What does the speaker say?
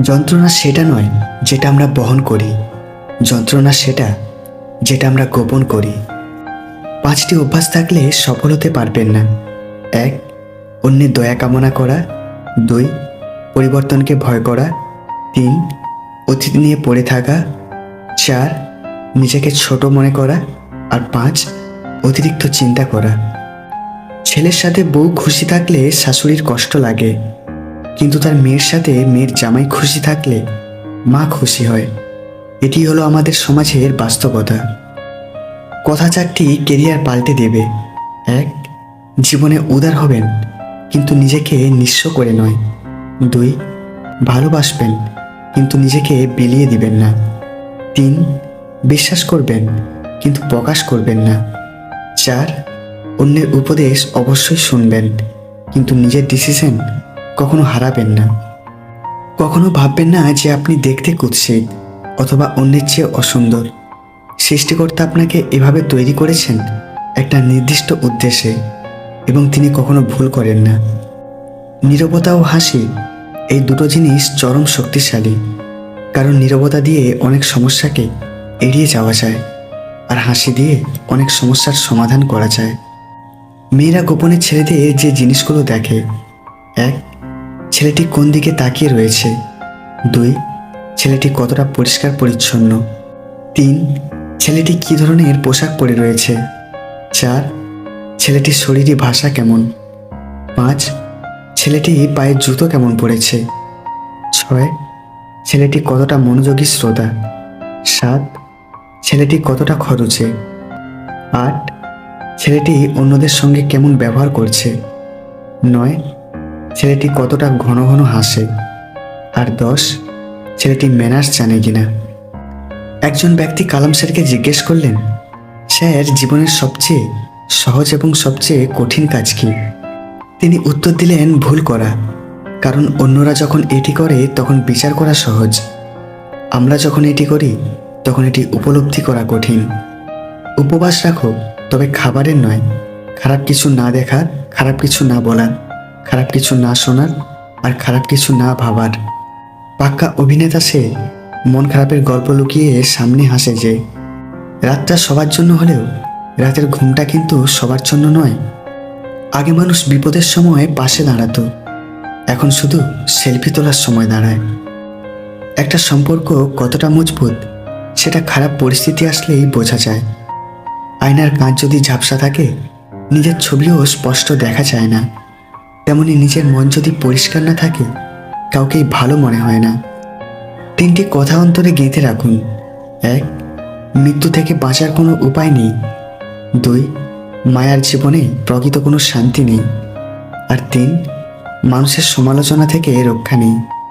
যন্ত্রণা সেটা নয় যেটা আমরা বহন করি। যন্ত্রণা সেটা যেটা আমরা গোপন করি। পাঁচটি অভ্যাস থাকলে সফল হতে পারবেন না। এক, অন্যের দয়া কামনা করা। দুই, পরিবর্তনকে ভয় করা। তিন, অতীত নিয়ে পড়ে থাকা। চার, নিজেকে ছোট মনে করা। আর পাঁচ, অতিরিক্ত চিন্তা করা। ছেলের সাথে বউ খুশি থাকলে শাশুড়ির কষ্ট লাগে। কিন্তু তার মেয়ের সাথে মেয়ের জামাই খুশি থাকলে মা খুশি হয়। এটি হলো আমাদের সমাজের বাস্তবতা। কথা চারটি কেরিয়ার পাল্টে দেবে। এক, জীবনে উদার হবেন, কিন্তু নিজেকে নিঃস্ব করে নয়। দুই, ভালোবাসবেন, কিন্তু নিজেকে বিলিয়ে দিবেন না। তিন, বিশ্বাস করবেন, কিন্তু প্রকাশ করবেন না। চার, অন্যের উপদেশ অবশ্যই শুনবেন, কিন্তু নিজের ডিসিশন কখনো হারাবেন না। কখনো ভাববেন না যে আপনি দেখতে কুৎসিত অথবা অন্যের চেয়ে অসুন্দর। সৃষ্টিকর্তা আপনাকে এভাবে তৈরি করেছেন একটা নির্দিষ্ট উদ্দেশ্যে এবং তিনি কখনো ভুল করেন না। নীরবতা ও হাসি এই দুটো জিনিস চরম শক্তিশালী, কারণ নীরবতা দিয়ে অনেক সমস্যাকে এড়িয়ে যাওয়া যায় আর হাসি দিয়ে অনেক সমস্যার সমাধান করা যায়। মেয়েরা গোপনে ছেড়ে দিয়ে যে জিনিসগুলো দেখে, এক ছেলেটি কোন দিকে তাকিয়ে রয়েছে? দুই, ছেলেটি কতটা পরিষ্কার পরিচ্ছন্ন? তিন, ছেলেটি কী ধরনের পোশাক পরে রয়েছে? চার ছেলেটির শরীরী ভাষা কেমন? পাঁচ, ছেলেটি পায়ের জুতো কেমন পড়েছে ছয়, ছেলেটি কতটা মনোযোগী শ্রোতা? সাত, ছেলেটি কতটা খরচে? আট, ছেলেটি অন্যদের সঙ্গে কেমন ব্যবহার করছে? নয় ছেলেটি কতটা ঘন ঘন হাসে, আর দশ ছেলেটি ম্যানার্স জানে কিনা। একজন ব্যক্তি কালাম স্যারকে জিজ্ঞেস করলেন, স্যার, জীবনের সবচেয়ে সহজ এবং সবচেয়ে কঠিন কাজ কি? তিনি উত্তর দিলেন, ভুল করা। কারণ অন্যরা যখন এটি করে, তখন বিচার করা সহজ। আমরা যখন এটি করি, তখন এটি উপলব্ধি করা কঠিন। উপবাস রাখো, তবে খাবারের নয়। খারাপ কিছু না দেখার খারাপ কিছু না বলার খারাপ কিছু না শোনার আর খারাপ কিছু না ভাবার। পাক্কা অভিনেতা সে মন খারাপের গল্প লুকিয়ে সামনে হাসে যে, রাতটা সবার জন্য হলেও রাতের ঘুমটা কিন্তু সবার জন্য নয়। আগে মানুষ বিপদের সময় পাশে দাঁড়াতো, এখন শুধু সেলফি তোলার সময় দাঁড়ায়। একটা সম্পর্ক কতটা মজবুত, সেটা খারাপ পরিস্থিতি আসলেই বোঝা যায়। আয়নার কাঁচ যদি ঝাপসা থাকে, নিজের ছবিও স্পষ্ট দেখা যায় না। তেমনি নিজের মন যদি পরিষ্কার না থাকে, কাউকেই ভালো মনে হয় না। তিনটি কথা অন্তরে গেঁথে রাখুন। এক, মৃত্যু থেকে বাঁচার কোনো উপায় নেই। দুই, মায়ার জীবনে প্রকৃত কোনো শান্তি নেই। আর তিন, মানুষের সমালোচনা থেকে রক্ষা নেই।